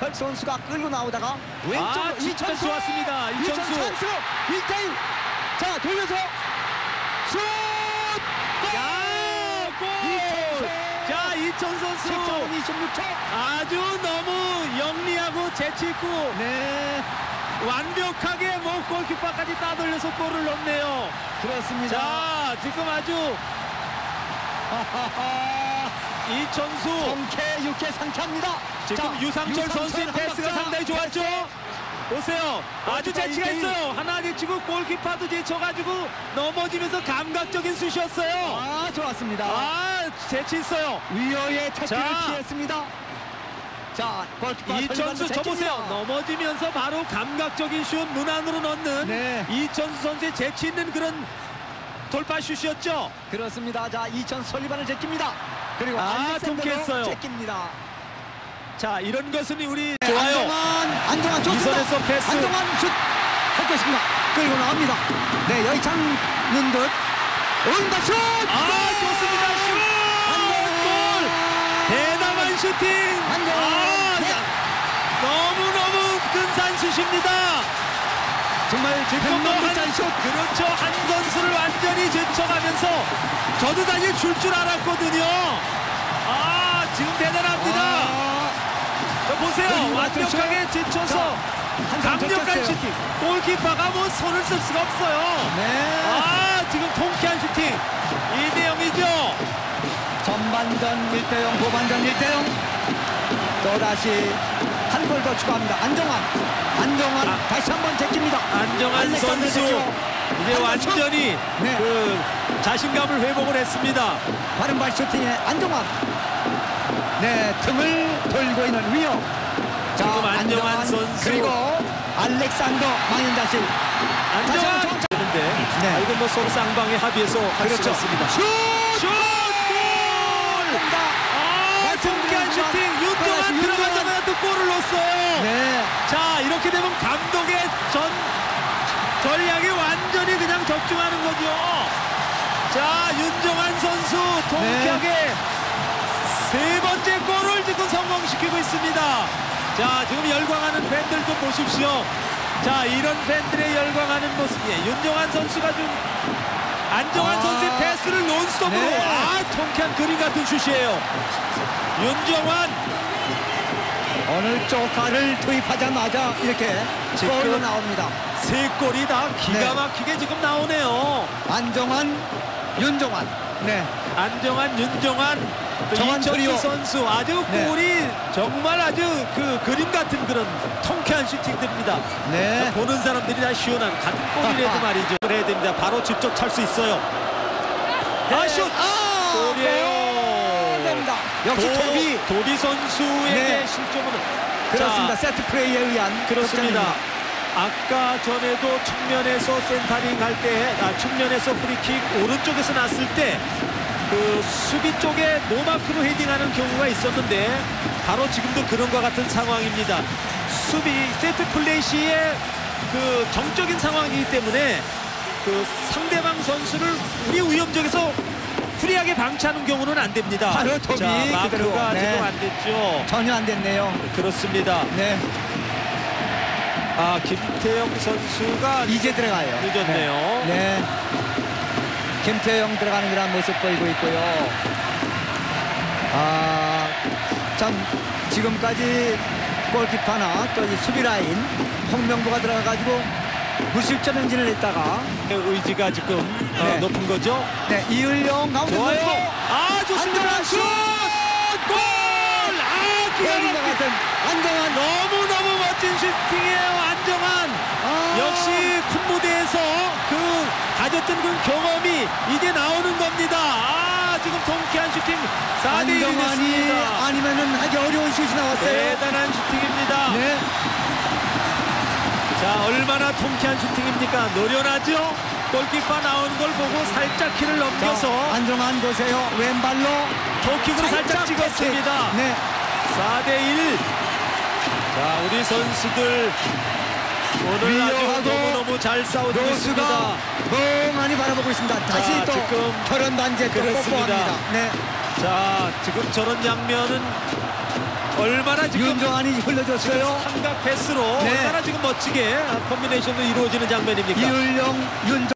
이정철 선수가 끌고 나오다가 왼쪽으로 아, 좋았습니다. 이천수 이천수. 찬스 1대1 자 돌려서 슛 야, 골! 이천수. 자, 이천 선수 14분 26초 아주 너무 영리하고 재치 있고 네 완벽하게 뭐 골키퍼까지 따돌려서 골을 넣네요. 그렇습니다 자, 지금 아주 이천수 정쾌 육회 상쾌합니다 지금 자, 유상철 선수의 한 패스가. 상당히 좋았죠. 보세요. 아주 재치가 일대일. 있어요. 하나님 지금 골키퍼도 제쳐가지고 넘어지면서 감각적인 슛이었어요. 아 좋았습니다 아, 재치 있어요. 위어의 태클을 자. 피했습니다 자 이천수 설리반도 저 보세요. 제낍니다. 넘어지면서 바로 감각적인 슛 문안으로 넣는 네. 이천수 선수의 재치 있는 그런 돌파 슛이었죠. 그렇습니다 자 이천수 설리반을 제낍니다 그리고 아, 통쾌했어요. 제낍니다 자, 이런 것은 우리 네, 좋아요. 안정환 안정환 좋습니다 이선에서 패스. 안정환 슛할 것인가 끌고 나옵니다 네 여기 장는 듯 오른발 슛 아, 좋습니다. 슛! 골! 대담한 슈팅! 안정환 아, 네. 너무너무. 정말 또 한, 백넘무짠 슛 그렇죠. 한 선수를 완전히 제쳐가면서 저도 사실 줄줄 알았거든요. 아, 지금 대단합니다. 아, 저 보세요. 그리고 완벽하게 제쳐서 강력한. 슈팅. 골키퍼가 뭐 손을 쓸 수가 없어요. 네 아, 지금 통쾌한 슈팅. 2대 0이죠. 전반전 1대0 후반전 1대0 또다시 추가합니다 안정환 안정환 아. 다시 한번 제낍니다 안정환 선수 이제 완전히 네. 그 자신감을 회복을 했습니다. 바른발 슈팅에 안정환 네 틈을 돌고 있는 위어 자 지금 안정환 선수. 그리고 알렉산더 망연자실 안정환 되는데 네. 아, 이건 뭐 서로 쌍방의 합의에서 할 그렇죠. 수가 있습니다. 슛! 슛! 골! 아, 말씀드리지만 슈팅 윤동환. 들어가자마자 또 골을 넣었어요. 네자 이렇게 되면 감독의 전 전략이 완전히 그냥 적중하는 거죠. 자 윤정환 선수 통쾌하게 네. 세 번째 골을 지금 성공시키고 있습니다. 자 지금 열광하는 팬들 좀 보십시오. 자 이런 팬들의 열광하는 모습, 예, 윤정환 선수가 좀 안정환 아. 선수의 패스를 논스톱으로 네. 아 통쾌한 그림 같은 슛이에요. 윤정환 오늘 조카를 투입하자마자 이렇게 골로 나옵니다 세 골이 다 기가 네. 막히게 지금 나오네요. 안정환 윤정환 네 안정환, 이천수 트리오. 선수 아주 네. 골이 정말 아주 그 그림 같은 그런 통쾌한 슈팅들입니다. 네. 보는 사람들이 다 시원한 같은 골이라도. 말이죠. 해야 됩니다. 바로 직접 찰 수 있어요. 아 슛! 아. 역시 도- 토비 도비 선수에게 네. 실점은 그렇습니다. 자, 세트 플레이에 의한 그렇습니다. 득점입니다. 아까 전에도 측면에서 센터링 할 때, 아, 측면에서 프리킥 오른쪽에서 났을 때, 그 수비 쪽에 노마크로 헤딩하는 경우가 있었는데, 바로 지금도 그런과 같은 상황입니다. 수비, 세트 플레이 시에 그 정적인 상황이기 때문에, 그 상대방 선수를 우리 위험적에서 프리하게 방치하는 경우는 안 됩니다. 바로 토비 자, 마크가 그대로. 네. 지금 안 됐죠. 전혀 안 됐네요. 그렇습니다. 네, 아, 김태형 선수가 이제 들어가요. 늦었네요. 네. 네. 김태형 들어가는 그런 모습 보이고 있고요. 아, 참 지금까지 골키퍼나 또 이 수비 라인 홍명보가 들어가가지고 무실점 행진을 했다가 의지가 지금 어, 네. 높은 거죠. 네 이을용 가운데 좋아요. 아, 좋습니다. 슛! 슛! 골! 아, 기가 막힌. 안정환 너무너무 멋진 슈팅이에요, 안정환. 아, 역시 큰 무대에서 그 가졌던 그 경험이 이제 나오는 겁니다. 아, 지금 통쾌한 슈팅 4대 1이 안정환이 됐습니다. 아니면은 하기 어려운 슛이 나왔어요. 대단한 슈팅입니다. 네. 자 얼마나 통쾌한 슈팅입니까 노련하죠 골키퍼 나오는 걸 보고 살짝 키를 자, 넘겨서 안정환 보세요. 왼발로 토킥으로 살짝 찍었습니다 네. 4대1 자 우리 선수들 오늘 아주 너무너무 잘 싸우고 있습니다 멍하니 바라보고 있습니다. 다시 자, 또 지금 결혼 또 그렇습니다. 네. 자 지금 저런 장면은 얼마나 지금 윤정환이 흘려줬어요. 삼각 패스로 네. 얼마나 지금 멋지게 콤비네이션도 이루어지는 장면입니까? 이을령, 윤정